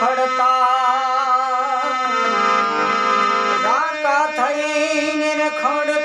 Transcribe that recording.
ખડતા. રાકા થઈને રખડતા.